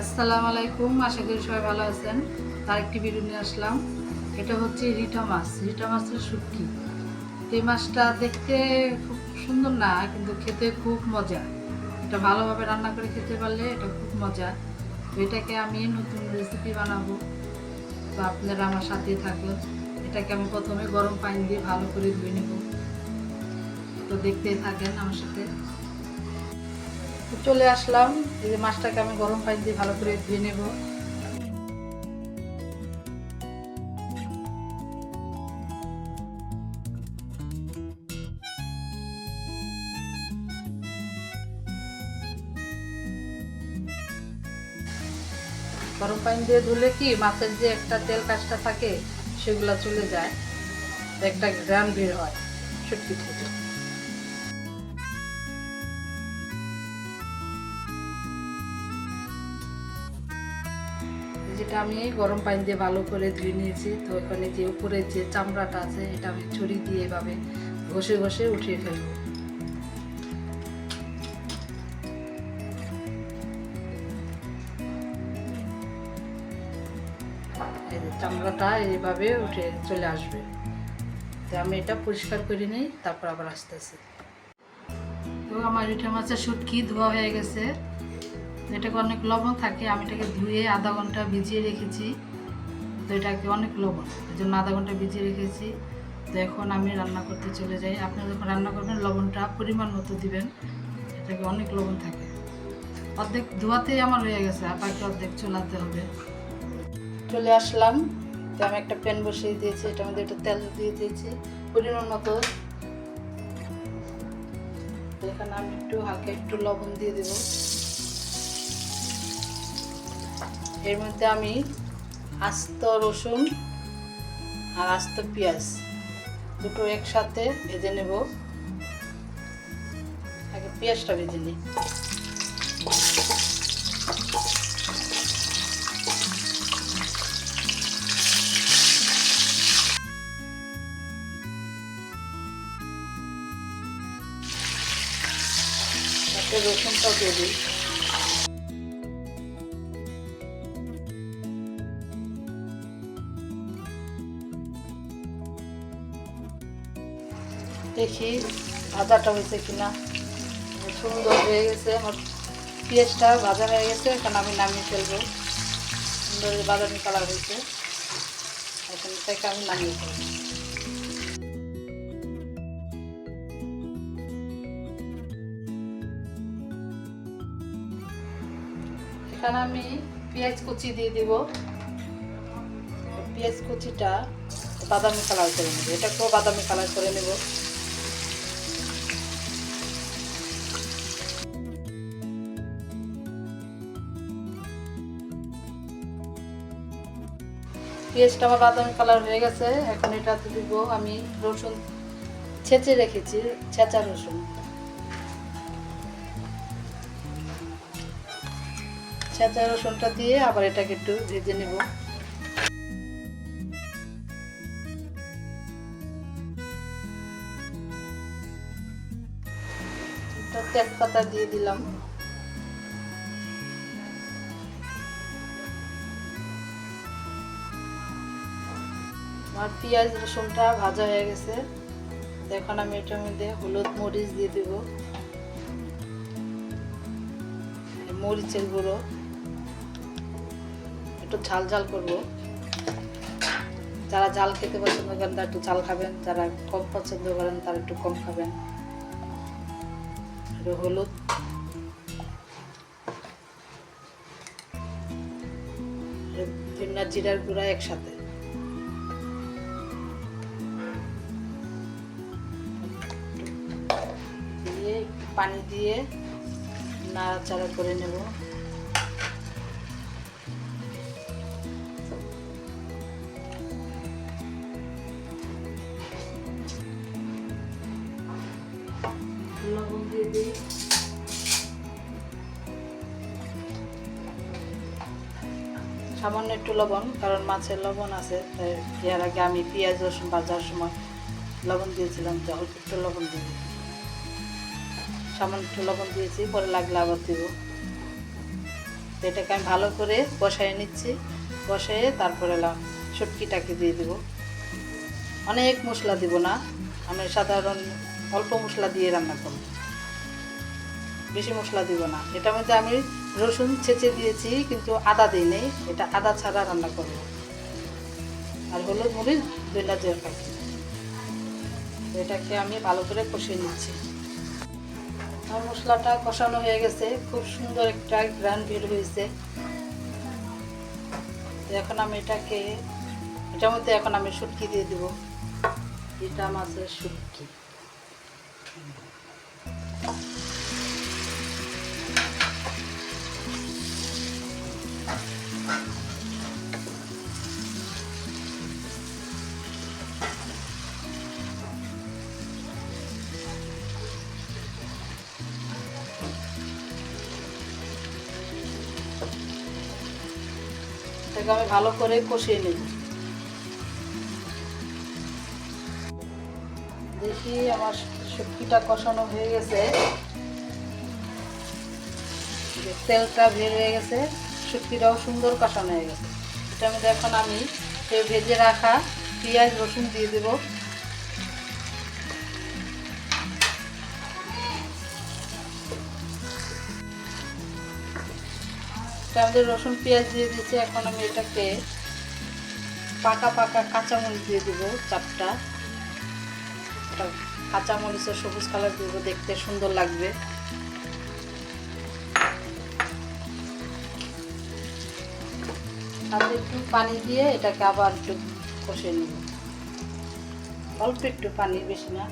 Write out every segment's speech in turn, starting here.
আসসালামু আলাইকুম, আশা করি সবাই ভালো আছেন। তার একটি ভিডিও নিয়ে আসলাম। এটা হচ্ছে রিটা মাছ। রিটা মাছের শুটকি এই মাছটা দেখতে খুব সুন্দর না, কিন্তু খেতে খুব মজা। এটা ভালোভাবে রান্না করে খেতে পারলে এটা খুব মজা। তো এটাকে আমি নতুন রেসিপি বানাবো। তো আপনারা আমার সাথেই থাকুন। এটাকে আমি প্রথমে গরম পানি দিয়ে ভালো করে ধুয়ে নেব। তো দেখতেই থাকেন আমার সাথে। চলে আসলাম। এই যে মাছটাকে আমি গরম পানি দিয়ে ভালো করে ধুয়ে নেব। গরম পানি দিয়ে ধুলে কি মাছের যে একটা তেল কাজটা থাকে, সেগুলো চলে যায়। একটা গ্রাম বের হয়, সত্যি থেকে যেটা আমি গরম পানি দিয়ে ভালো করে ধুয়ে নিয়েছি। তো ওখানে যে উপরে যে চামড়াটা আছে, এটা আমি ছড়ি দিয়ে এভাবে ঘষে ঘষে উঠিয়ে ফেলব। চামড়াটা এইভাবে উঠে চলে আসবে। তো আমি এটা পরিষ্কার করে নিই, তারপর আবার আসতেছি। তো আমার রিঠা মাছের শুটকি ধোয়া হয়ে গেছে। এটাকে অনেক লবণ থাকে, আমি এটাকে ধুয়ে আধা ঘণ্টা ভিজিয়ে রেখেছি। তো এটাকে অনেক লবণ, এই জন্য আধা ঘণ্টা ভিজিয়ে রেখেছি। তো এখন আমি রান্না করতে চলে যাই। আপনারা যখন রান্না করবেন, লবণটা পরিমাণ মতো দিবেন। এটাকে অনেক লবণ থাকে। অর্ধেক ধোয়াতেই আমার হয়ে গেছে, আর বাকি অর্ধেক চলাতে হবে। চলে আসলাম। তো আমি একটা প্যান বসিয়ে দিয়েছি, এটার মধ্যে একটু তেল দিয়ে দিয়েছি, পরিমাণ মতো। এখানে আমি একটু হালকা একটু লবণ দিয়ে দেব। এর মধ্যে আমি আস্ত রসুন আর আস্ত পেঁয়াজ দুটো একসাথে ভেজে নেব। আগে পেঁয়াজটা ভেজে নিই। রসুনটাও দিয়ে দিই। দেখি ভাজাটা হয়েছে কিনা। সুন্দর হয়ে গেছে, আমার পেঁয়াজটা ভাজা হয়ে গেছে, এখন আমি নামিয়ে ফেলব। সুন্দর বাদামি কালার হয়েছে, এখন থেকে আমি নামিয়ে ফেলব। এখানে আমি পেঁয়াজ কুচি দিয়ে দিব। পেঁয়াজ কুচিটা বাদামি কালার করে নেব। এটাকেও বাদামি কালার করে নেব। পেঁয়াজটা আমার বাদামি কালার হয়ে গেছে। এখন এটাতে দিব আমি রসুন ছেঁচে রেখেছি, ছেঁচা রসুন। ছেঁচা রসুনটা দিয়ে আবার এটাকে একটু ভেজে নেব। তেজপাতা দিয়ে দিলাম। আমার পেঁয়াজ রসুনটা ভাজা হয়ে গেছে। এখন আমি এটার মধ্যে হলুদ মরিচ দিয়ে দেব। মরিচের গুঁড়ো। একটু ঝাল ঝাল করব। যারা ঝাল খেতে পছন্দ করেন, তারা একটু ঝাল খাবেন। যারা কম পছন্দ করেন, তারা একটু কম খাবেন। হলুদ। জিরার গুঁড়া একসাথে। পানি দিয়ে নাড়াচাড়া করে নেব সামান্য একটু লবণ, কারণ মাছের লবণ আছে, তাই এর আগে আমি পেঁয়াজ, রসুন ভাজার সময় লবণ দিয়েছিলাম, তো অল্প একটু লবণ দিয়ে। সামান্য একটু লবণ দিয়েছি, পরে লাগলে আবার দেব। এটাকে আমি ভালো করে বসায় নিচ্ছি। বসায়ে তারপরে শুটকিটাকে দিয়ে দিব। অনেক মশলা দিব না, আমি সাধারণ অল্প মশলা দিয়ে রান্না করব। বেশি মশলা দিব না। এটার মধ্যে আমি রসুন ছেঁচে দিয়েছি, কিন্তু আদা দিই নেই এটা আদা ছাড়া রান্না করব। আর হলুদ মরিচ দুইটা জের এটাকে আমি ভালো করে কষিয়ে নিচ্ছি। আমার মশলাটা কষানো হয়ে গেছে। খুব সুন্দর একটা গ্রান বের হয়েছে। এখন আমি এটাকে, এটার মধ্যে এখন আমি শুটকি দিয়ে দেবো। এটা মাছের শুটকি। এটাকে আমি ভালো করে কষিয়ে নিই। দেখি আমার সবজিটা কষানো হয়ে গেছে। তেলটা বের হয়ে গেছে, শুটকিটাও সুন্দর কষানো হয়ে গেছে। এটা আমি এখন আমি ভেজে রাখা পেঁয়াজ রসুন দিয়ে দেবো। এটা আমাদের রসুন পেঁয়াজ দিয়ে দিয়েছি, এখন আমি এটাকে পাকা পাকা কাঁচামরিচ দিয়ে দেবো চারটা এটা কাঁচামরিচের সবুজ কালার দেবো, দেখতে সুন্দর লাগবে। তাতে একটু পানি দিয়ে এটাকে আবার একটু কষে নেব। অল্প একটু পানি, বেশি না।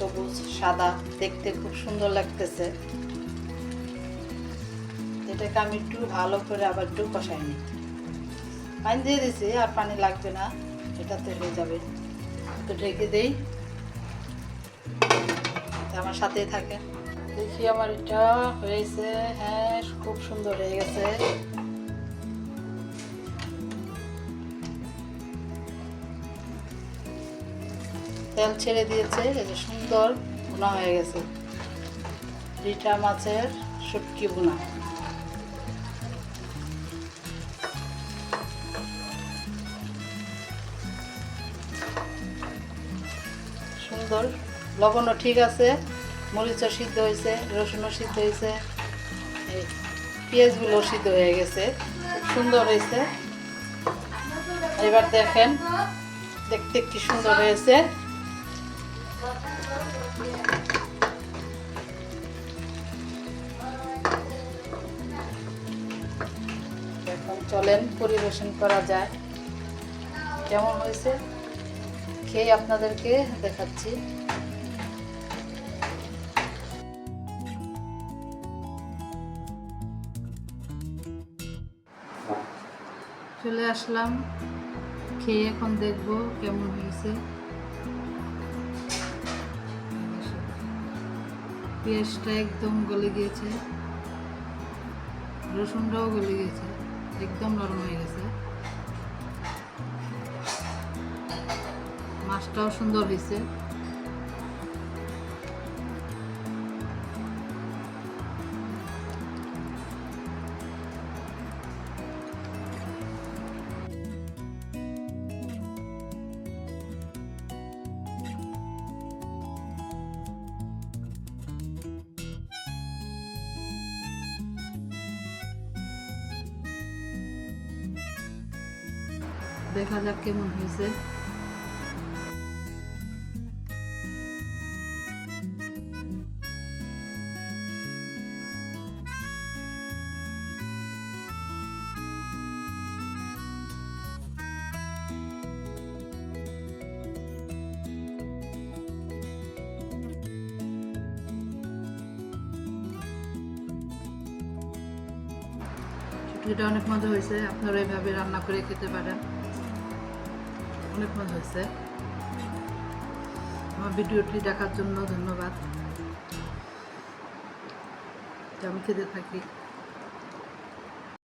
সবুজ, সাদা, দেখতে খুব সুন্দর লাগতেছে। এটাকে আমি একটু ভালো করে আবার একটু কষাই নিই। পানি দিয়ে দিছি, আর পানি লাগবে না, এটাতে হয়ে যাবে। তো ঢেকে দেই। আমার সাথেই থাকে। দেখি আমার এটা হয়েছে হ্যাঁ খুব সুন্দর হয়ে গেছে। তেল ছেড়ে দিয়েছে যে সুন্দর বোনা হয়ে গেছে। রিটা মাছের শুটকি বোনা সুন্দর, লবণও ঠিক আছে, মরিচও সিদ্ধ হয়েছে, রসুনও সিদ্ধ হয়েছে। পেঁয়াজগুলো সিদ্ধ হয়ে গেছে সুন্দর হয়েছে। এবার দেখেন, দেখতে কি সুন্দর হয়েছে। চলেন, পরিবেশন করা যায়। কেমন হয়েছে? খেয়ে আপনাদেরকে দেখাচ্ছি। চলে আসলাম, খেয়ে এখন দেখব কেমন হয়েছে। পেঁয়াজটা একদম গলে গিয়েছে। রসুনটাও গলে গিয়েছে। একদম নরম হয়ে গেছে। মাছটাও সুন্দর হয়েছে। দেখা যাক কেমন হয়েছে? শুটকিটা অনেক মজা হয়েছে। আপনারা এভাবে রান্না করে খেতে পারেন। অনেক মজা হয়েছে। আমার ভিডিওটি দেখার জন্য ধন্যবাদ। আমি খেতে থাকি।